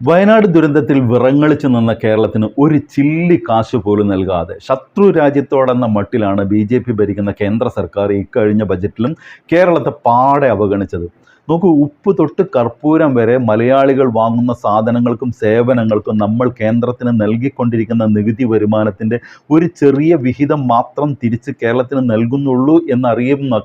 വയനാട് ദുരന്തത്തിൽ വിറങ്ങളിച്ചു നിന്ന കേരളത്തിന് ഒരു ചില്ലി കാശ് പോലും നൽകാതെ ശത്രു രാജ്യത്തോടെന്ന മട്ടിലാണ് ബി ജെ പി ഭരിക്കുന്ന കേന്ദ്ര സർക്കാർ ഇക്കഴിഞ്ഞ ബജറ്റിലും കേരളത്തെ പാടെ അവഗണിച്ചത്. നോക്കൂ ഉപ്പ് തൊട്ട് കർപ്പൂരം വരെ മലയാളികൾ വാങ്ങുന്ന സാധനങ്ങൾക്കും സേവനങ്ങൾക്കും നമ്മൾ കേന്ദ്രത്തിന് നൽകിക്കൊണ്ടിരിക്കുന്ന നികുതി വരുമാനത്തിന്റെ ഒരു ചെറിയ വിഹിതം മാത്രം തിരിച്ച് കേരളത്തിന് നൽകുന്നുള്ളൂ എന്നറിയുന്ന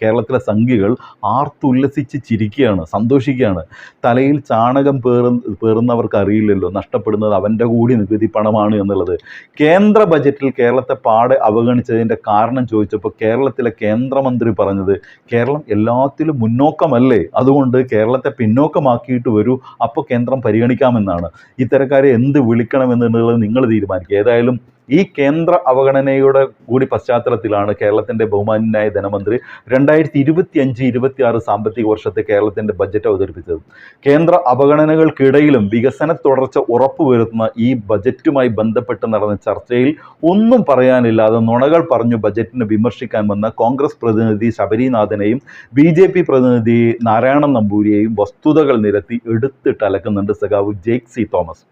കേരളത്തിലെ സംഖ്യകൾ ആർത്തുല്ലസിച്ച് ചിരിക്കുകയാണ് സന്തോഷിക്കുകയാണ്. തലയിൽ ചാണകം പേറു പേറുന്നവർക്ക് അറിയില്ലല്ലോ നഷ്ടപ്പെടുന്നത് അവന്റെ കൂടി നികുതി പണമാണ് എന്നുള്ളത്. കേന്ദ്ര ബജറ്റിൽ കേരളത്തെ പാടെ അവഗണിച്ചതിന്റെ കാരണം ചോദിച്ചപ്പോൾ കേരളത്തിലെ കേന്ദ്രമന്ത്രി പറഞ്ഞത് കേരളം എല്ലാത്തിലും മുന്നോക്കമല്ലേ അതുകൊണ്ട് കേരളത്തെ പിന്നോക്കമാക്കിയിട്ട് വരൂ. അപ്പോൾ കേന്ദ്രം പരിഗണിക്കാമെന്നാണ്. ഇത്തരക്കാരെ എന്ത് വിളിക്കണമെന്നുള്ളത് നിങ്ങൾ തീരുമാനിക്കുക. ഏതായാലും ഈ കേന്ദ്ര അവഗണനയുടെ കൂടി പശ്ചാത്തലത്തിലാണ് കേരളത്തിന്റെ ബഹുമാനായ ധനമന്ത്രി രണ്ടായിരത്തി ഇരുപത്തി അഞ്ച് ഇരുപത്തി ആറ് സാമ്പത്തിക വർഷത്തെ കേരളത്തിന്റെ ബജറ്റ് അവതരിപ്പിച്ചത്. കേന്ദ്ര അവഗണനകൾക്കിടയിലും വികസന തുടർച്ച ഉറപ്പുവരുത്തുന്ന ഈ ബജറ്റുമായി ബന്ധപ്പെട്ട് നടന്ന ചർച്ചയിൽ ഒന്നും പറയാനില്ലാതെ നുണകൾ പറഞ്ഞു ബജറ്റിനെ വിമർശിക്കാൻ വന്ന കോൺഗ്രസ് പ്രതിനിധി ശബരിനാഥനെയും ബി ജെ പി പ്രതിനിധി നാരായണൻ നമ്പൂരിയെയും വസ്തുതകൾ നിരത്തി എടുത്തിട്ട് അലക്കുന്നുണ്ട് സഖാവ് ജെയ്ക് സി തോമസ്.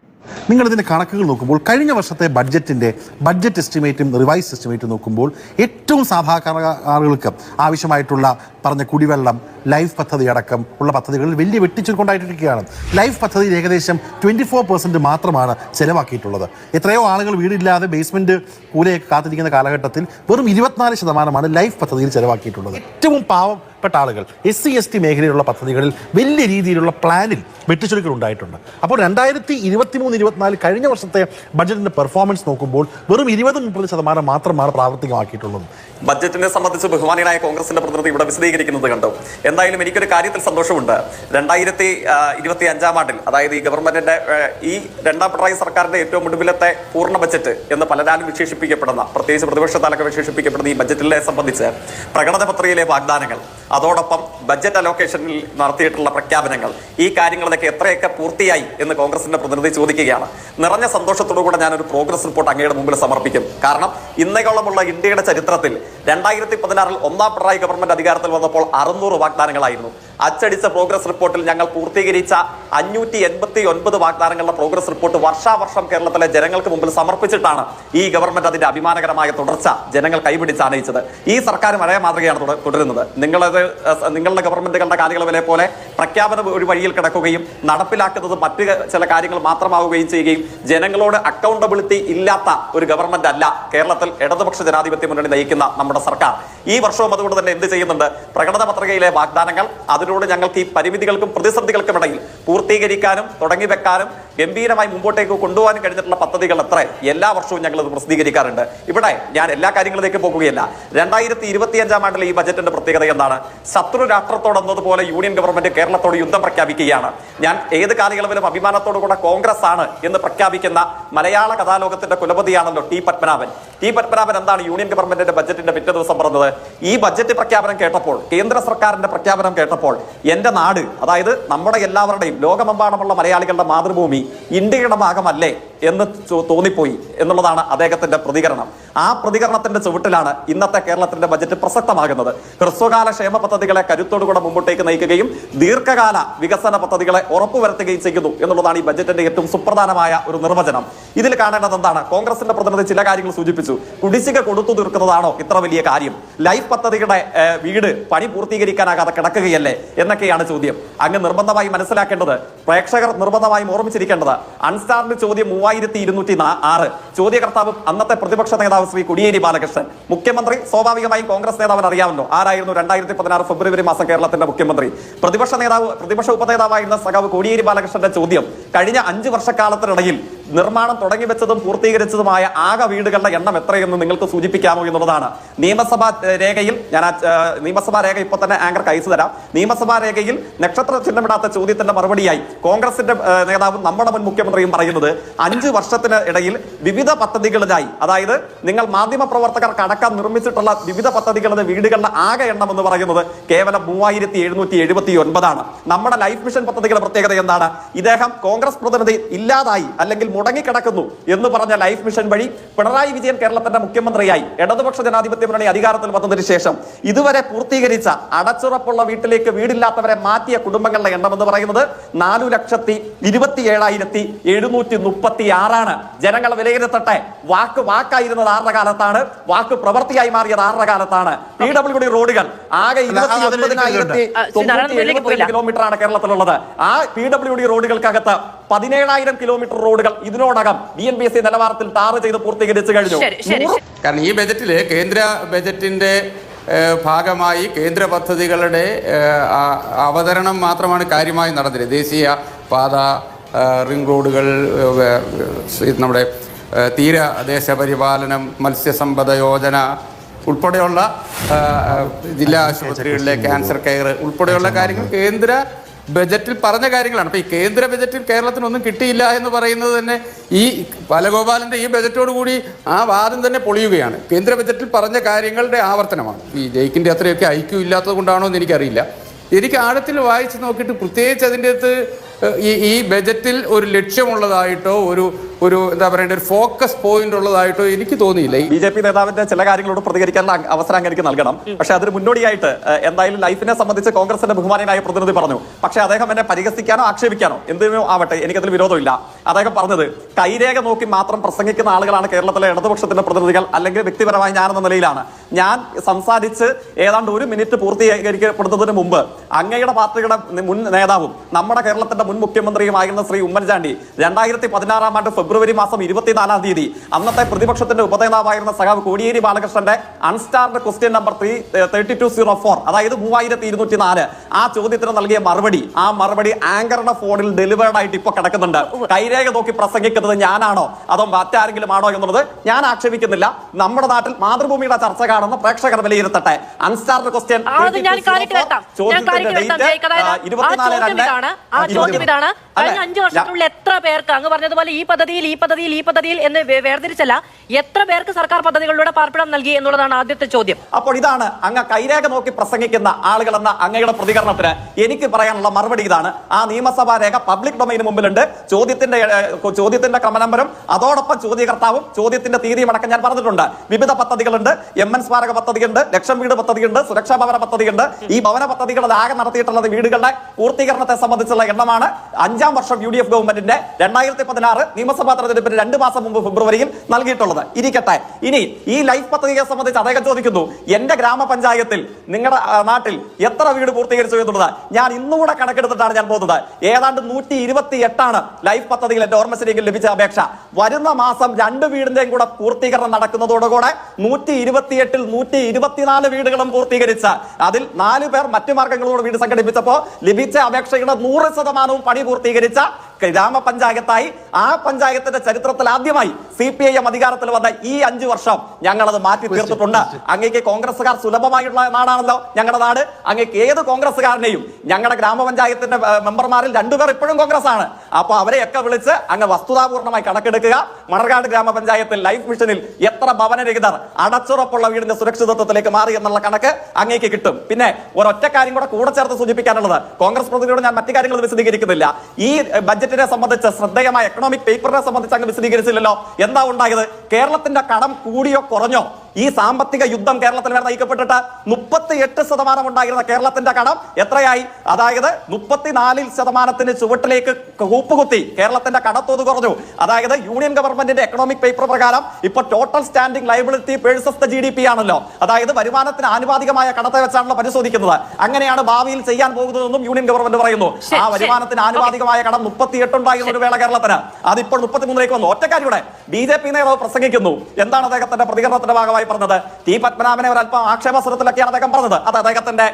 നിങ്ങൾ ഇതിന്റെ കണക്കുകൾ നോക്കുമ്പോൾ കഴിഞ്ഞ വർഷത്തെ ബഡ്ജറ്റിന്റെ ബഡ്ജറ്റ് എസ്റ്റിമേറ്റും റിവൈസ് എസ്റ്റിമേറ്റും നോക്കുമ്പോൾ ഏറ്റവും സാധാരണ ആളുകൾക്ക് ആവശ്യമായിട്ടുള്ള പറഞ്ഞ കുടിവെള്ളം ലൈഫ് പദ്ധതി അടക്കം ഉള്ള പദ്ധതികളിൽ വലിയ വെട്ടിച്ചുകൊണ്ടായിട്ടിരിക്കുകയാണ് ലൈഫ് പദ്ധതിയിൽ ഏകദേശം ട്വന്റി ഫോർ പെർസെന്റ് മാത്രമാണ് ചിലവാക്കിയിട്ടുള്ളത്. എത്രയോ ആളുകൾ വീടില്ലാതെ ബേസ്മെന്റ് കൂലയൊക്കെ കാത്തിരിക്കുന്ന കാലഘട്ടത്തിൽ വെറും ഇരുപത്തിനാല് ശതമാനമാണ് ലൈഫ് പദ്ധതിയിൽ ചിലവാക്കിയിട്ടുള്ളത്. ഏറ്റവും പാവപ്പെട്ട ആളുകൾ. എസ് സി എസ് ടി മേഖലയിലുള്ള പദ്ധതികളിൽ വലിയ രീതിയിലുള്ള പ്ലാനിൽ വെട്ടിച്ചുരുക്കൽ ഉണ്ടായിട്ടുണ്ട്. അപ്പോൾ രണ്ടായിരത്തി ഇരുപത്തി മൂന്ന് ഇരുപത്തിനാല് കഴിഞ്ഞ വർഷത്തെ ബഡ്ജറ്റിന്റെ പെർഫോമൻസ് നോക്കുമ്പോൾ വെറും ഇരുപത് മുപ്പത് ശതമാനം മാത്രമാണ് പ്രാവർത്തികമാക്കിയിട്ടുള്ളത്. ബഡ്ജറ്റിനെ സംബന്ധിച്ച് ബഹുമാനികളായ കോൺഗ്രസിന്റെ പ്രതിനിധി ഇവിടെ വിശദീകരിക്കുന്നത് കണ്ടു. എന്തായാലും എനിക്കൊരു കാര്യത്തിൽ സന്തോഷമുണ്ട്. രണ്ടായിരത്തി ഇരുപത്തി അഞ്ചാം ആണ്ടിൽ അതായത് ഈ ഗവൺമെന്റിന്റെ ഈ രണ്ടാം പിണറായി സർക്കാരിന്റെ ഏറ്റവും മുൻപിലത്തെ പൂർണ ബജറ്റ് എന്ന് പലരാലും വിശേഷിപ്പിക്കപ്പെടുന്ന പ്രത്യേകിച്ച് പ്രതിപക്ഷത്താലൊക്കെ വിശേഷിപ്പിക്കപ്പെടുന്ന ഈ ബജറ്റിനെ സംബന്ധിച്ച് പ്രകടന പത്രികയിലെ വാഗ്ദാനങ്ങൾ. അതോടൊപ്പം ബജറ്റ് അലോക്കേഷനിൽ നടത്തിയിട്ടുള്ള പ്രഖ്യാപനങ്ങൾ. ഈ കാര്യങ്ങളൊക്കെ എത്രയൊക്കെ പൂർത്തിയായി എന്ന് കോൺഗ്രസിന്റെ പ്രതിനിധി ചോദിക്കുകയാണ്. നിറഞ്ഞ സന്തോഷത്തോടു കൂടെ ഞാനൊരു പ്രോഗ്രസ് റിപ്പോർട്ട് അങ്ങയുടെ മുമ്പിൽ സമർപ്പിക്കും. കാരണം ഇന്നകളമുള്ള ഇന്ത്യയുടെ ചരിത്രത്തിൽ രണ്ടായിരത്തി പതിനാറിൽ ഒന്നാം പിണറായി ഗവൺമെന്റ് അധികാരത്തിൽ വന്നപ്പോൾ അറുന്നൂറ് വാഗ്ദാനങ്ങളായിരുന്നു. അച്ചടിച്ച പ്രോഗ്രസ് റിപ്പോർട്ടിൽ ഞങ്ങൾ പൂർത്തീകരിച്ച അഞ്ഞൂറ്റി എൺപത്തി ഒൻപത് വാഗ്ദാനങ്ങളുടെ പ്രോഗ്രസ് റിപ്പോർട്ട് വർഷാവർഷം കേരളത്തിലെ ജനങ്ങൾക്ക് മുമ്പിൽ സമർപ്പിച്ചിട്ടാണ് ഈ ഗവൺമെന്റ് അതിന്റെ അഭിമാനകരമായ തുടർച്ച ജനങ്ങൾ കൈപിടിച്ച് ആനയിച്ചത്. ഈ സർക്കാർ മഴയ മാതൃകയാണ് തുട- തുടരുന്നത്. നിങ്ങളത് നിങ്ങളുടെ ഗവൺമെന്റുകളുടെ കാര്യങ്ങളെ പോലെ പ്രഖ്യാപനം ഒരു വഴിയിൽ കിടക്കുകയും നടപ്പിലാക്കുന്നത് മറ്റ് ചില കാര്യങ്ങൾ മാത്രമാവുകയും ചെയ്യുകയും ജനങ്ങളോട് അക്കൗണ്ടബിലിറ്റി ഇല്ലാത്ത ഒരു ഗവൺമെന്റ് അല്ല കേരളത്തിൽ ഇടതുപക്ഷ ജനാധിപത്യ മുന്നണി നയിക്കുന്ന നമ്മുടെ സർക്കാർ. ഈ വർഷവും അതുകൊണ്ട് തന്നെ എന്ത് ചെയ്യുന്നുണ്ട്? പ്രകടന പത്രികയിലെ വാഗ്ദാനങ്ങൾ അതിലൂടെ ഞങ്ങൾക്ക് ഈ പരിമിതികൾക്കും പ്രതിസന്ധികൾക്കും ഇടയിൽ പൂർത്തീകരിക്കാനും തുടങ്ങി വെക്കാനും ഗംഭീരമായി മുമ്പോട്ടേക്ക് കൊണ്ടുപോകാൻ കഴിഞ്ഞിട്ടുള്ള പദ്ധതികൾ എത്ര? എല്ലാ വർഷവും ഞങ്ങൾ അത് പ്രസിദ്ധീകരിക്കാറുണ്ട്. ഇവിടെ ഞാൻ എല്ലാ കാര്യങ്ങളിലേക്ക് പോകുകയല്ല. രണ്ടായിരത്തി ഇരുപത്തി അഞ്ചാം ആണ്ടിലെ ഈ ബജറ്റിന്റെ പ്രത്യേകത എന്താണ്? ശത്രു രാഷ്ട്രത്തോടെന്നതുപോലെ യൂണിയൻ ഗവൺമെന്റ് കേരളത്തോട് യുദ്ധം പ്രഖ്യാപിക്കുകയാണ്. ഞാൻ ഏത് കാലയളവിലും അഭിമാനത്തോടു കൂടെ കോൺഗ്രസ് ആണ് എന്ന് പ്രഖ്യാപിക്കുന്ന മലയാള കഥാലോകത്തിന്റെ കുലപതിയാണല്ലോ ടി പത്മനാഭൻ. ടി പത്മനാഭൻ എന്താണ് യൂണിയൻ ഗവൺമെന്റിന്റെ ബജറ്റിന്റെ പിറ്റേ ദിവസം പറഞ്ഞത്? ഈ ബജറ്റ് പ്രഖ്യാപനം കേട്ടപ്പോൾ കേന്ദ്ര സർക്കാരിന്റെ പ്രഖ്യാപനം കേട്ടപ്പോൾ എന്റെ നാട് അതായത് നമ്മുടെ എല്ലാവരുടെയും ലോകമെമ്പാടുമുള്ള മലയാളികളുടെ മാതൃഭൂമി ഇന്ത്യയുടെ ഭാഗമല്ലേ? എന്ന് തോന്നിപ്പോയി എന്നുള്ളതാണ് അദ്ദേഹത്തിന്റെ പ്രതികരണം. ആ പ്രതികരണത്തിന്റെ ചുവട്ടിലാണ് ഇന്നത്തെ കേരളത്തിന്റെ ബജറ്റ് പ്രസക്തമാകുന്നത്. ഹ്രസ്വകാല ക്ഷേമ പദ്ധതികളെ കരുത്തോടുകൂടെ മുമ്പോട്ടേക്ക് നയിക്കുകയും ദീർഘകാല വികസന പദ്ധതികളെ ഉറപ്പുവരുത്തുകയും ചെയ്യുന്നു എന്നുള്ളതാണ് ഈ ബജറ്റിന്റെ ഏറ്റവും സുപ്രധാനമായ ഒരു നിർവചനം. ഇതിൽ കാണേണ്ടത് എന്താണ്? കോൺഗ്രസിന്റെ പ്രതിനിധി ചില കാര്യങ്ങൾ സൂചിപ്പിച്ചു. കുടിശ്ശിക കൊടുത്തു തീർക്കുന്നതാണോ ഇത്ര വലിയ കാര്യം? ലൈഫ് പദ്ധതിയുടെ വീട് പണി പൂർത്തീകരിക്കാനാകാതെ കിടക്കുകയല്ലേ എന്നൊക്കെയാണ് ചോദ്യം. അങ്ങ് നിർബന്ധമായി മനസ്സിലാക്കേണ്ടത് പ്രേക്ഷകർ നിർബന്ധമായും ഓർമ്മിച്ചിരിക്കേണ്ടത് അൺസ്റ്റാറിന്റെ ചോദ്യം മൂവായിരത്തി ഇരുന്നൂറ്റി ആറ് ചോദ്യകർത്താവ് അന്നത്തെ പ്രതിപക്ഷ നേതാവ് ശ്രീ കോടിയേരി ബാലകൃഷ്ണൻ. മുഖ്യമന്ത്രി സ്വാഭാവികമായും കോൺഗ്രസ് നേതാവിന് അറിയാമല്ലോ ആരായിരുന്നു രണ്ടായിരത്തി പതിനാറ് ഫെബ്രുവരി മാസം കേരളത്തിന്റെ മുഖ്യമന്ത്രി? പ്രതിപക്ഷ നേതാവ് പ്രതിപക്ഷ ഉപനേതാവായിരുന്ന സഖാവ് കോടിയേരി ബാലകൃഷ്ണന്റെ ചോദ്യം. കഴിഞ്ഞ അഞ്ച് വർഷക്കാലത്തിനിടയിൽ നിർമ്മാണം തുടങ്ങി വെച്ചതും പൂർത്തീകരിച്ചതുമായ ആകെ വീടുകളുടെ എണ്ണം എത്രയെന്ന് നിങ്ങൾക്ക് സൂചിപ്പിക്കാമോ എന്നുള്ളതാണ്. നിയമസഭാ രേഖയിൽ ഞാൻ ആ നിയമസഭാ രേഖ ഇപ്പൊ തന്നെ ആങ്കർ അയച്ചു തരാം. നിയമസഭാ രേഖയിൽ നക്ഷത്ര ചിഹ്നമിടാത്ത ചോദ്യത്തിന്റെ മറുപടിയായി കോൺഗ്രസിന്റെ നേതാവും നമ്മുടെ മുൻ മുഖ്യമന്ത്രിയും പറയുന്നത് അഞ്ച് വർഷത്തിന് ഇടയിൽ വിവിധ പദ്ധതികളിലായി അതായത് നിങ്ങൾ മാധ്യമ പ്രവർത്തകർക്ക് അടക്കം നിർമ്മിച്ചിട്ടുള്ള വിവിധ പദ്ധതികളുടെ വീടുകളുടെ ആകെ എണ്ണം എന്ന് പറയുന്നത് കേവലം മൂവായിരത്തി എഴുന്നൂറ്റി എഴുപത്തി ഒൻപതാണ്. നമ്മുടെ ലൈഫ് മിഷൻ പദ്ധതികളുടെ പ്രത്യേകത എന്താണ്? ഇദ്ദേഹം കോൺഗ്രസ് കോൺഗ്രസ് പ്രതിനിധി ഇല്ലാതായി അല്ലെങ്കിൽ മുടങ്ങിക്കിടക്കുന്നു എന്ന് പറഞ്ഞ ലൈഫ് മിഷൻ വഴി പിണറായി വിജയൻ കേരളത്തിന്റെ മുഖ്യമന്ത്രിയായി. ഇടതുപക്ഷ ജനാധിപത്യ മുന്നണി അധികാരത്തിൽ വന്നതിന് ശേഷം ഇതുവരെ പൂർത്തീകരിച്ച അടച്ചുറപ്പുള്ള വീട്ടിലേക്ക് വീടില്ലാത്തവരെ മാറ്റിയ കുടുംബങ്ങളുടെ എണ്ണം എന്ന് പറയുന്നത് നാലു ലക്ഷത്തി ഇരുപത്തി ഏഴായിരത്തി എഴുന്നൂറ്റി മുപ്പത്തി ആറാണ് ജനങ്ങൾ വിലയിരുത്തട്ടെ. വാക്ക് വാക്കായിരുന്നത് ആറുടെ കാലത്താണ്? വാക്ക് പ്രവൃത്തിയായി മാറിയത് ആറുടെ കാലത്താണ്? പി ഡബ്ല്യു ഡി റോഡുകൾ ആകെ ഇരുപത്തി ഒൻപതിനായിരത്തി പോയില്ല. കിലോമീറ്റർ ആണ് കേരളത്തിലുള്ളത്. ആ പി ഡബ്ല്യു ഡി റോഡുകൾക്കകത്ത് പതിനേഴായിരം കിലോമീറ്റർ റോഡുകൾ ഇതിനോടകം B N B S C നിലവാരത്തിൽ ടാർ ചെയ്ത് പൂർത്തീകരിച്ചു കഴിഞ്ഞു. കാരണം ഈ ബജറ്റിൽ കേന്ദ്ര ബജറ്റിന്റെ ഭാഗമായി കേന്ദ്ര പദ്ധതികളുടെ അവതരണം മാത്രമാണ് കാര്യമായി നടന്നത് ദേശീയ പാത റിംഗ് റോഡുകൾ നമ്മുടെ തീരദേശ പരിപാലനം മത്സ്യസമ്പദ യോജന ഉൾപ്പെടെയുള്ള ജില്ലാ ആശുപത്രികളിലെ ക്യാൻസർ കെയർ ഉൾപ്പെടെയുള്ള കാര്യങ്ങൾ കേന്ദ്ര ബജറ്റിൽ പറഞ്ഞ കാര്യങ്ങളാണ്. അപ്പോൾ ഈ കേന്ദ്ര ബജറ്റിൽ കേരളത്തിനൊന്നും കിട്ടിയില്ല എന്ന് പറയുന്നത് തന്നെ ഈ ബാലഗോപാലന്റെ ഈ ബജറ്റോട് കൂടി ആ വാദം തന്നെ പൊളിയുകയാണ്. കേന്ദ്ര ബജറ്റിൽ പറഞ്ഞ കാര്യങ്ങളുടെ ആവർത്തനമാണ്. ഈ ജയിക്കിന്റെ അത്രയൊക്കെ ഐക്യം ഇല്ലാത്തത് കൊണ്ടാണോ എന്ന് എനിക്കറിയില്ല. എനിക്ക് ആഴത്തിൽ വായിച്ച് നോക്കിയിട്ട് പ്രത്യേകിച്ച് അതിന്റെ അകത്ത് ഈ ഈ ബജറ്റിൽ ഒരു ലക്ഷ്യമുള്ളതായിട്ടോ ഒരു ഒരു എന്താ പറയേണ്ട ഒരു ഫോക്കസ് പോയിന്റ് ഉള്ളതായിട്ടോ എനിക്ക് തോന്നിയില്ല. ബി ജെ പി നേതാവിന്റെ ചില കാര്യങ്ങളോട് പ്രതികരിക്കാനുള്ള അവസരം അങ്ങനെ നൽകണം. പക്ഷെ അതിന് മുന്നോടിയായിട്ട് എന്തായാലും ലൈഫിനെ സംബന്ധിച്ച് കോൺഗ്രസിന്റെ ബഹുമാനായ പ്രതിനിധി പറഞ്ഞു. പക്ഷെ അദ്ദേഹം എന്നെ പരിഹസിക്കാനോ ആക്ഷേപിക്കാനോ എന്തിനോ ആവട്ടെ എനിക്കതിൽ വിരോധമില്ല. അദ്ദേഹം പറഞ്ഞത് കൈരേഖ നോക്കി മാത്രം പ്രസംഗിക്കുന്ന ആളുകളാണ് കേരളത്തിലെ ഇടതുപക്ഷത്തിന്റെ പ്രതിനിധികൾ അല്ലെങ്കിൽ വ്യക്തിപരമായി ഞാനെന്ന നിലയിലാണ്. ഞാൻ സംസാരിച്ച് ഏതാണ്ട് ഒരു മിനിറ്റ് പൂർത്തീകരിക്കപ്പെടുന്നതിന് മുമ്പ് അങ്ങയുടെ പാർട്ടിയുടെ മുൻ നേതാവും നമ്മുടെ കേരളത്തിന്റെ മുൻ മുഖ്യമന്ത്രിയുമായിരുന്ന ശ്രീ ഉമ്മൻചാണ്ടി രണ്ടായിരത്തി പതിനാറാം ആണ്ട് ഫെബ്രുവരി മാസം ഇരുപത്തിനാലാം തീയതി. അന്നത്തെ പ്രതിപക്ഷത്തിന്റെ ഉപനേതാവായിരുന്ന സഖാവ് കോടിയേരി ബാലകൃഷ്ണന്റെ unstarred question number three thirty two zero four അതായത് മൂവായിരത്തി ഇരുന്നൂറ്റി നാല് ആ ചോദ്യത്തിന് നൽകിയ മറുപടി ആ മറുപടി ആങ്കറുടെ ഫോണിൽ ഡെലിവേർഡ് ആയിട്ട് ഇപ്പൊ കിടക്കുന്നുണ്ട്. കൈരേഖ നോക്കി പ്രസംഗിക്കുന്നത് ഞാനാണോ? അതോ മറ്റാരെങ്കിലും ആണോ എന്നുള്ളത് ഞാൻ ആക്ഷേപിക്കുന്നില്ല. നമ്മുടെ നാട്ടിൽ മാതൃഭൂമിയുടെ ചർച്ച കാണുന്ന പ്രേക്ഷകർ വിലയിരുത്തട്ടെ. അൺസ്റ്റാർഡ് ക്വസ്റ്റ്യൻ അത് ഞാൻ ഇരുപത്തിനാല്. രണ്ട് കഴിഞ്ഞ അഞ്ചു വർഷത്തിനുള്ളിൽ എത്ര പേർക്ക് അങ്ങ് പറഞ്ഞതുപോലെ ഈ പദ്ധതിയിൽ ഈ പദ്ധതിയിൽ ഈ പദ്ധതിയിൽ എന്ന് വേർതിരിച്ചല്ല എത്ര പേർക്ക് സർക്കാർ പദ്ധതികളിലൂടെ പാർപ്പിടം നൽകി എന്നുള്ളതാണ് ആദ്യത്തെ ചോദ്യം. അപ്പോൾ ഇതാണ് അങ്ങ് കൈരേഖ നോക്കി പ്രസംഗിക്കുന്ന ആളുകൾ എന്ന അങ്ങയുടെ പ്രതികരണത്തിന് എനിക്ക് പറയാനുള്ള മറുപടി ഇതാണ്. ആ നിയമസഭാ രേഖ പബ്ലിക് ഡൊമൈന് മുമ്പിലുണ്ട്. ചോദ്യത്തിന്റെ ചോദ്യത്തിന്റെ ക്രമനമ്പരം അതോടൊപ്പം ചോദ്യകർത്താവും ചോദ്യത്തിന്റെ തീയതിയും അടക്കം ഞാൻ പറഞ്ഞിട്ടുണ്ട്. വിവിധ പദ്ധതികളുണ്ട്. എം എൻ സ്മാരക പദ്ധതിയുണ്ട് ലക്ഷം വീട് പദ്ധതിയുണ്ട് സുരക്ഷാ ഭവന പദ്ധതിയുണ്ട്. ഈ ഭവന പദ്ധതികളിൽ ആകെ നടത്തിയിട്ടുള്ളത് വീടുകളുടെ പൂർത്തീകരണത്തെ സംബന്ധിച്ചുള്ള എണ്ണമാണ്. അഞ്ചാം വർഷം യു ഡി എഫ് ഗവൺമെന്റിന്റെ രണ്ടായിരത്തി പതിനാറ് നിയമസഭാ തെരഞ്ഞെടുപ്പിന് രണ്ട് മാസം മുമ്പ് ഫെബ്രുവരിയിൽ നൽകിയിട്ടുള്ളത്. ഇരിക്കട്ടെ. ഇനി ഈ ലൈഫ് പദ്ധതിയെ സംബന്ധിച്ച് അദ്ദേഹം ചോദിക്കുന്നു എന്റെ ഗ്രാമപഞ്ചായത്തിൽ നിങ്ങളുടെ നാട്ടിൽ എത്ര വീട് പൂർത്തീകരിച്ചു എന്നുള്ളത്? ഞാൻ ഇന്നുകൂടെ കണക്കെടുത്തിട്ടാണ് ഞാൻ പോകുന്നത്. ഏതാണ്ട് നൂറ്റി ഇരുപത്തി എട്ടാണ് ലൈഫ് പദ്ധതിയിൽ എന്റെ ഓർമ്മശരിക്കും ലഭിച്ച അപേക്ഷ. വരുന്ന മാസം രണ്ട് വീടിന്റെയും കൂടെ പൂർത്തീകരണം നടക്കുന്നതോടുകൂടെ നൂറ്റി ഇരുപത്തിയെട്ടിൽ നൂറ്റി ഇരുപത്തിനാല് വീടുകളും പൂർത്തീകരിച്ച അതിൽ നാല് പേർ മറ്റു മാർഗങ്ങളോട് വീട് സംഘടിപ്പിച്ചപ്പോ ലഭിച്ച അപേക്ഷയുടെ നൂറ് ശതമാനവും പണി പൂർത്തീകരിച്ച ഗ്രാമപഞ്ചായത്തായി ആ പഞ്ചായത്തിന്റെ ചരിത്രത്തിൽ ആദ്യമായി സി പി ഐ എം അധികാരത്തിൽ വന്ന ഈ അഞ്ചു വർഷം ഞങ്ങൾ അത് മാറ്റി തീർത്തിട്ടുണ്ട്. അങ്ങേക്ക് കോൺഗ്രസ്സുകാർ സുലഭമായിട്ടുള്ള നാടാണല്ലോ ഞങ്ങളുടെ നാട്. അങ്ങേക്ക് ഏത് കോൺഗ്രസ്സുകാരനെയും ഞങ്ങളുടെ ഗ്രാമപഞ്ചായത്തിന്റെ മെമ്പർമാരിൽ രണ്ടുപേർ ഇപ്പോഴും കോൺഗ്രസ് ആണ് അപ്പൊ അവരെയൊക്കെ വിളിച്ച് അങ്ങ് വസ്തുതാപൂർണമായി കണക്കെടുക്കുക. മണർകാട് ഗ്രാമപഞ്ചായത്തിൽ ലൈഫ് മിഷനിൽ എത്ര ഭവനരഹിതർ അടച്ചുറപ്പുള്ള വീടിന്റെ സുരക്ഷിതത്വത്തിലേക്ക് മാറി എന്നുള്ള കണക്ക് അങ്ങേക്ക് കിട്ടും. പിന്നെ ഒരൊറ്റ കാര്യം കൂടെ കൂടെ ചേർത്ത് സൂചിപ്പിക്കാനുള്ളത്. കോൺഗ്രസ് പ്രതിനിധിയോട് ഞാൻ മറ്റു കാര്യങ്ങൾ വിശദീകരിക്കുന്നില്ല. ഈ ഏഹ്, ബജറ്റിനെ സംബന്ധിച്ച് ശ്രദ്ധേയമായ എക്കണോമിക് പേപ്പറിനെ സംബന്ധിച്ച് അങ്ങ് വിശദീകരിച്ചില്ലല്ലോ. എന്താ ഉണ്ടായത്? കേരളത്തിന്റെ കടം കൂടിയോ കുറഞ്ഞോ? ഈ സാമ്പത്തിക യുദ്ധം കേരളത്തിൽ വരെ നയിക്കപ്പെട്ടിട്ട് മുപ്പത്തി എട്ട് ശതമാനം ഉണ്ടായിരുന്ന കേരളത്തിന്റെ കടം എത്രയായി? അതായത് മുപ്പത്തിനാലിൽ ശതമാനത്തിന് ചുവട്ടിലേക്ക് കൂപ്പുകുത്തി കേരളത്തിന്റെ കടത്തോത് കുറഞ്ഞു. അതായത് യൂണിയൻ ഗവൺമെന്റിന്റെ എക്കണോമിക് പേപ്പർ പ്രകാരം ഇപ്പൊ total standing liability versus the G D P ആണല്ലോ. അതായത് വരുമാനത്തിന് ആനുപാതികമായ കടത്തെ വെച്ചാണല്ലോ പരിശോധിക്കുന്നത്. അങ്ങനെയാണ് ഭാവിയിൽ ചെയ്യാൻ പോകുന്നതെന്നും യൂണിയൻ ഗവൺമെന്റ് പറയുന്നു. ആ. വരുമാനത്തിന് ആനുപാതികമായ കടം മുപ്പത്തിയെട്ടുണ്ടായിരുന്ന ഒരു വേള കേരളത്തിന്. അതിപ്പോൾ മുപ്പത്തിമൂന്നിലേക്ക് വന്നു. ഒറ്റക്കാരിയുടെ ബി ജെ പി നേതാവ് പ്രസംഗിക്കുന്നു. എന്താണ് അദ്ദേഹത്തിന്റെ പ്രതികരണത്തിന്റെ ഭാഗമായി? പറഞ്ഞത്. ടി പത്മനാഭനെ ഒരു അല്പം ആക്ഷേപസ്വരത്തിലൊക്കെയാണ് അദ്ദേഹം പറഞ്ഞത്. അത് അദ്ദേഹത്തിന്റെ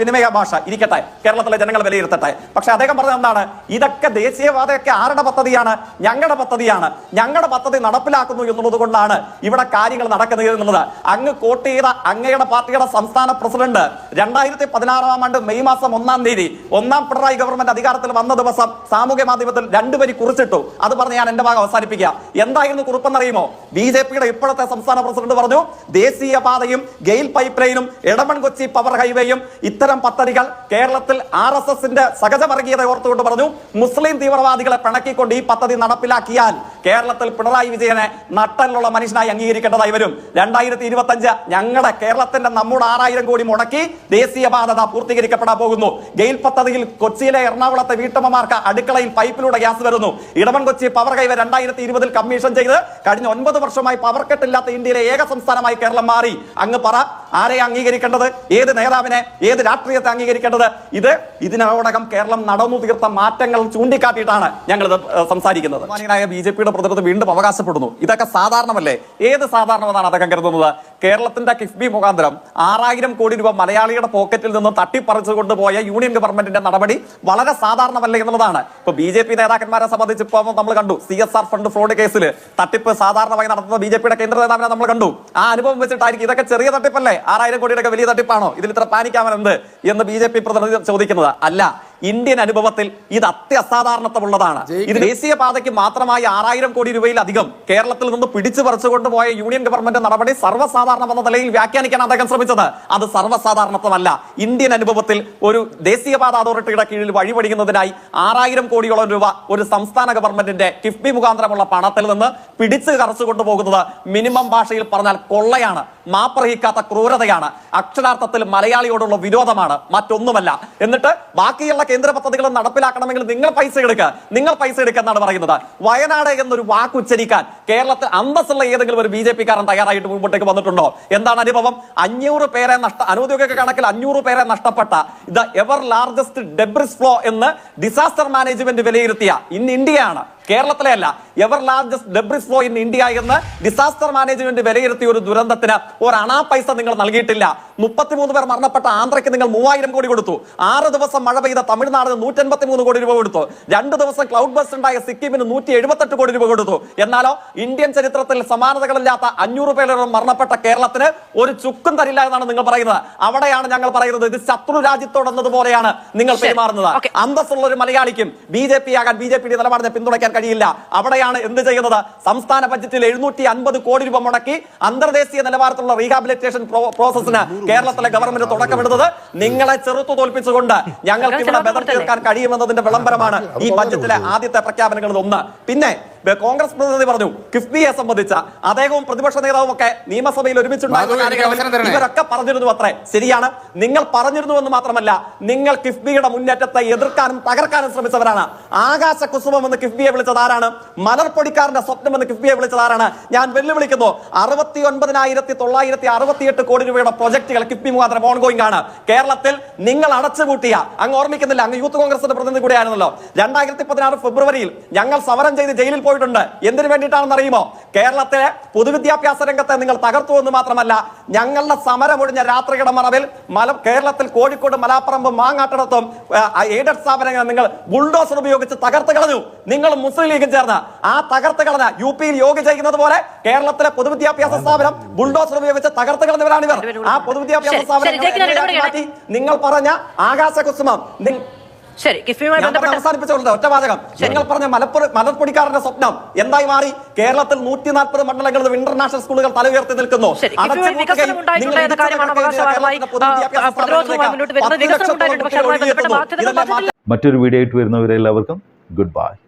വിനിമയ ഭാഷ. ഇരിക്കട്ടെ കേരളത്തിലെ ജനങ്ങൾ വിലയിരുത്തട്ടെ. പക്ഷെ അദ്ദേഹം പറഞ്ഞത് എന്താണ്? ഇതൊക്കെ ദേശീയവാദമൊക്കെ ആരുടെ പദ്ധതിയാണ്? ഞങ്ങളുടെ പദ്ധതിയാണ്. ഞങ്ങളുടെ പദ്ധതി നടപ്പിലാക്കുന്നു എന്നുള്ളത് കൊണ്ടാണ് ഇവിടെ കാര്യങ്ങൾ നടക്കുന്നത് എന്നുള്ളത്. അങ്ങ് കോട്ട് ചെയ്ത അങ്ങയുടെ പാർട്ടിയുടെ സംസ്ഥാന പ്രസിഡന്റ് രണ്ടായിരത്തി പതിനാറാം ആണ്ട് മെയ് മാസം ഒന്നാം തീയതി ഒന്നാം പിണറായി ഗവൺമെന്റ് അധികാരത്തിൽ വന്ന ദിവസം സാമൂഹ്യ മാധ്യമത്തിൽ രണ്ടുപേരി കുറിച്ചിട്ടു. അത് പറഞ്ഞ് ഞാൻ എന്റെ ഭാഗം അവസാനിപ്പിക്കുക. എന്തായിരുന്നു കുറിപ്പെന്നറിയുമോ? ബി ജെ പിയുടെ ഇപ്പോഴത്തെ സംസ്ഥാന പ്രസിഡന്റ് പറഞ്ഞു ദേശീയപാതയും ഗെയിൽ പൈപ്പ് ലൈനും എടമൺ കൊച്ചി പവർ ഹൈവേയും ഇത്തരം പദ്ധതികൾ കേരളത്തിൽ ആർ എസ് എസിന്റെ സഹജവർഗീയത ഓർത്തുകൊണ്ട് പറഞ്ഞു മുസ്ലിം തീവ്രവാദികളെ പിണക്കിക്കൊണ്ട് ഈ പദ്ധതി നടപ്പിലാക്കിയാൽ കേരളത്തിൽ പിണറായി വിജയനെ നട്ടലുള്ള മനുഷ്യനായി അംഗീകരിക്കേണ്ടതായി വരും. രണ്ടായിരത്തി ഇരുപത്തി അഞ്ച് ഞങ്ങളുടെ കേരളത്തിന്റെ നമ്മുടെ ആറായിരം കോടി മുടക്കി ദേശീയപാത പൂർത്തീകരിക്കപ്പെടാൻ പോകുന്നു. ഗെയിൽ പദ്ധതിയിൽ കൊച്ചിയിലെ എറണാകുളത്തെ വീട്ടമ്മമാർക്ക് അടുക്കളയിൽ പൈപ്പിലൂടെ ഗ്യാസ് വരുന്നു. ഇടമൺ കൊച്ചി പവർ കൈവ രണ്ടായിരത്തി ഇരുപതിൽ കമ്മീഷൻ ചെയ്ത് കഴിഞ്ഞ ഒൻപത് വർഷമായി പവർ കെട്ടില്ലാത്ത ഇന്ത്യയിലെ ഏക സംസ്ഥാനമായി കേരളം മാറി. അങ്ങ് പറ ആരെ അംഗീകരിക്കേണ്ടത്? ഏത് നേതാവിനെ ഏത് രാഷ്ട്രീയത്തെ അംഗീകരിക്കേണ്ടത്? ഇത് ഇതിനോടകം കേരളം നടന്നു തീർത്ത മാറ്റങ്ങൾ ചൂണ്ടിക്കാട്ടിയിട്ടാണ് ഞങ്ങൾ ഇത് സംസാരിക്കുന്നത്. ബി ജെ പിയുടെ പ്രതിനിധി വീണ്ടും അവകാശപ്പെടുന്നു. ഇതൊക്കെ സാധാരണമല്ലേ? ഏത് സാധാരണമെന്നാണ് അദ്ദേഹം കരുതുന്നത്? കേരളത്തിന്റെ കിഫ്ബി മുഖാന്തരം ആറായിരം കോടി രൂപ മലയാളിയുടെ പോക്കറ്റിൽ നിന്ന് തട്ടിപ്പറിച്ചു കൊണ്ടുപോയ യൂണിയൻ ഗവൺമെന്റിന്റെ നടപടി വളരെ സാധാരണമല്ലേ എന്നുള്ളതാണ്. ഇപ്പൊ ബി ജെ പി നേതാക്കന്മാരെ സംബന്ധിച്ച് ഇപ്പോൾ നമ്മൾ കണ്ടു. C S R fund fraud കേസിൽ തട്ടിപ്പ് സാധാരണമായി നടത്തുന്ന ബി ജെ പിയുടെ കേന്ദ്ര നേതാവിനെ നമ്മൾ കണ്ടു. ആ അനുഭവം വെച്ചിട്ടായിരിക്കും ഇതൊക്കെ ചെറിയ തട്ടിപ്പല്ലേ? ആറായിരം കോടിയുടെ വലിയ തട്ടിപ്പാണോ? ഇതിൽ ഇത്ര പാനിക്കാമെന്ന് എന്ന് ബി ജെ പി പ്രതിനിധി ചോദിക്കുന്നത്. അല്ല ഇന്ത്യൻ അനുഭവത്തിൽ ഇത് അത്യസാധാരണത്വമുള്ളതാണ്. ഇത് ദേശീയ പാതയ്ക്ക് മാത്രമായി ആറായിരം കോടി രൂപയിലധികം കേരളത്തിൽ നിന്ന് പിടിച്ചു പറിച്ചുകൊണ്ട് പോയ യൂണിയൻ ഗവൺമെന്റ് നടപടി സർവസാധാരണമെന്ന നിലയിൽ വ്യാഖ്യാനിക്കാൻ അദ്ദേഹം ശ്രമിച്ചത്. അത് സർവസാധാരണത്വമല്ല. ഇന്ത്യൻ അനുഭവത്തിൽ ഒരു ദേശീയപാത അതോറിറ്റിയുടെ കീഴിൽ വഴിപടിക്കുന്നതിനായി ആറായിരം കോടിയോളം രൂപ ഒരു സംസ്ഥാന ഗവൺമെന്റിന്റെ കിഫ്ബി മുഖാന്തരമുള്ള പണത്തിൽ നിന്ന് പിടിച്ചു കറച്ചുകൊണ്ടു പോകുന്നത് മിനിമം ഭാഷയിൽ പറഞ്ഞാൽ കൊള്ളയാണ്. മാപ്പർഹിക്കാത്ത ക്രൂരതയാണ്. അക്ഷരാർത്ഥത്തിൽ മലയാളിയോടുള്ള വിരോധമാണ്. മറ്റൊന്നുമല്ല. എന്നിട്ട് ബാക്കിയുള്ള കേന്ദ്ര പദ്ധതികൾ നടപ്പിലാക്കണമെങ്കിൽ നിങ്ങൾ പൈസ എടുക്കുക. നിങ്ങൾ പൈസ എടുക്കുക എന്നാണ് പറയുന്നത്. വയനാട് എന്നൊരു വാക്ക് ഉച്ചരിക്കാൻ കേരളത്തിൽ അന്തസ്സുള്ള ഏതെങ്കിലും ഒരു ബി ജെ പിക്കാരൻ തയ്യാറായിട്ട് മുമ്പോട്ടേക്ക് വന്നിട്ടുണ്ടോ? എന്താണ് അനുഭവം? അഞ്ഞൂറ് പേരെ നഷ്ട അനൗദ്യോഗിക കണക്കിൽ അഞ്ഞൂറ് പേരെ നഷ്ടപ്പെട്ട the ever largest debris flow എന്ന് ഡിസാസ്റ്റർ മാനേജ്മെന്റ് വിലയിരുത്തിയ ഇന്ന് ഇന്ത്യയാണ്. കേരളത്തിലെ അല്ല ever largest debris flow in India എന്ന് ഡിസാസ്റ്റർ മാനേജ്മെന്റ് വിലയിരുത്തിയ ഒരു ദുരന്തത്തിന് ഒരു അണാ പൈസ നിങ്ങൾ നൽകിയിട്ടില്ല. മുപ്പത്തിമൂന്ന് പേർ മരണപ്പെട്ട ആന്ധ്രയ്ക്ക് നിങ്ങൾ മൂവായിരം കോടി കൊടുത്തു. ആറ് ദിവസം മഴ പെയ്ത തമിഴ്നാടിന് നൂറ്റൻപത്തി മൂന്ന് കോടി രൂപ കൊടുത്തു. രണ്ട് ദിവസം ക്ലൗഡ് ബസ് ഉണ്ടായ സിക്കിമിന് നൂറ്റി എഴുപത്തെട്ട് കോടി രൂപ കൊടുത്തു. എന്നാലോ ഇന്ത്യൻ ചരിത്രത്തിൽ സമാനതകളില്ലാത്ത അഞ്ഞൂറ് പേരോളം മരണപ്പെട്ട കേരളത്തിന് ഒരു ചുക്കും തരില്ല എന്നാണ് നിങ്ങൾ പറയുന്നത്. അവിടെയാണ് ഞങ്ങൾ പറയുന്നത് ഇത് ശത്രു രാജ്യത്തോടെന്നതുപോലെയാണ് നിങ്ങൾ. പെരുമാറുന്നത്. അന്തസ്സുള്ള ഒരു മലയാളിക്കും ബി ജെ പി ആകാൻ ബി ജെ പിയുടെ നിലപാടിനെ പിന്തുണയ്ക്കാൻ കഴിയില്ല. അവിടെയാണ് എന്ത് ചെയ്യുന്നത്? സംസ്ഥാന ബജറ്റിൽ എഴുന്നൂറ്റി അൻപത് കോടി രൂപ മുടക്കി അന്തർദേശീയ നിലവാരത്തിലുള്ള റീഹാബിലിറ്റേഷൻ പ്രോസസ്സിന് കേരളത്തിലെ ഗവൺമെന്റ് തുടക്കമിടുന്നത്. നിങ്ങളെ ചെറുത്തു തോൽപ്പിച്ചുകൊണ്ട് ഞങ്ങൾക്ക് ഇവിടെ ബദർ തീർക്കാൻ കഴിയുമെന്നതിന്റെ വിളംബരമാണ് ഈ ബജറ്റിലെ ആദ്യത്തെ പ്രഖ്യാപനങ്ങളിൽ ഒന്ന്. പിന്നെ കോൺഗ്രസ് പ്രതിനിധി പറഞ്ഞു കിഫ്ബിയെ സംബന്ധിച്ച അദ്ദേഹവും പ്രതിപക്ഷ നേതാവും ഒക്കെ നിയമസഭയിൽ ഒരുമിച്ചുണ്ടായിരുന്ന. ഇവരൊക്കെ പറഞ്ഞിരുന്നു അത്രേ. ശരിയാണ്. നിങ്ങൾ പറഞ്ഞിരുന്നു എന്ന് മാത്രമല്ല നിങ്ങൾ കിഫ്ബിയുടെ മുന്നേറ്റത്തെ എതിർക്കാനും തകർക്കാനും ശ്രമിച്ചവരാണ്. ആകാശ കുസുമം എന്ന് കിഫ്ബിയെ വിളിച്ചത് ആരാണ്? മലർപ്പൊടിക്കാരന്റെ സ്വപ്നം എന്ന് കിഫ്ബിയെ വിളിച്ചത് ആരാണ്? ഞാൻ വെല്ലുവിളിക്കുന്നു അറുപത്തി ഒൻപതിനായിരത്തി തൊള്ളായിരത്തി അറുപത്തിയെട്ട് കോടി രൂപയുടെ പ്രൊജക്ടുകൾ കിഫ്ബി മുഖാന്തരം ഓൺഗോയിങ് ആണ്. കേരളത്തിൽ നിങ്ങൾ അടച്ചുപൂട്ടിയ അങ്ങ് ഓർമ്മിക്കുന്നില്ല അങ്ങ് യൂത്ത് കോൺഗ്രസിന്റെ പ്രതിനിധി കൂടിയായിരുന്നല്ലോ. രണ്ടായിരത്തി പതിനാറ് ഫെബ്രുവരിയിൽ ഞങ്ങൾ സമരം ചെയ്ത് ജയിലിൽ പോയിട്ടുണ്ട്. എന്തിനു വേണ്ടിയിട്ടാണെന്ന് അറിയുമോ കേരളത്തിലെ പൊതുവിദ്യാഭ്യാസ രംഗത്തെ നിങ്ങൾ തകർത്തു എന്ന് മാത്രമല്ല ഞങ്ങളുടെ സമരമൊഴിഞ്ഞ രാത്രിയുടെ മറവിൽ മല കേരളത്തിൽ കോഴിക്കോട് മലാപ്പറമ്പ് മാങ്ങാട്ടിടത്തും എയ്ഡഡ് സ്ഥാപനങ്ങൾ നിങ്ങൾ ബുൾഡോസർ ഉപയോഗിച്ച് തകർത്ത് കളഞ്ഞു. നിങ്ങൾ മുസ്ലിം ലീഗും ചേർന്ന് ആ തകർത്ത് കളഞ്ഞ യു പിയിൽ യോഗ ചെയ്യുന്നത് പോലെ കേരളത്തിലെ പൊതുവിദ്യാഭ്യാസ സ്ഥാപനം ബുൾഡോസർ ഉപയോഗിച്ച് തകർത്ത് കളഞ്ഞവരാണ് ഇവർ. ആ പൊതുവിദ്യാഭ്യാസ സ്ഥാപനം. മാറ്റി നിങ്ങൾ പറഞ്ഞ ആകാശ കുസുമം. ശരി കിഫ്ബിയുമായി ഞാൻ പറഞ്ഞ ബന്ധപ്പെട്ട അവസാനിപ്പിച്ചുകൊണ്ട് ഒറ്റ വാചകം. നിങ്ങൾ പറഞ്ഞ മലപ്പുറ മലപ്പൊടിക്കാരന്റെ സ്വപ്നം എന്തായി മാറി? കേരളത്തിൽ നൂറ്റി നാൽപ്പത് മണ്ഡലങ്ങളിൽ ഇന്റർനാഷണൽ സ്കൂളുകൾ തല ഉയർത്തി നിൽക്കുന്നു. മറ്റൊരു വീഡിയോ ആയിട്ട് വരുന്നവരെല്ലാവർക്കും ഗുഡ് ബൈ.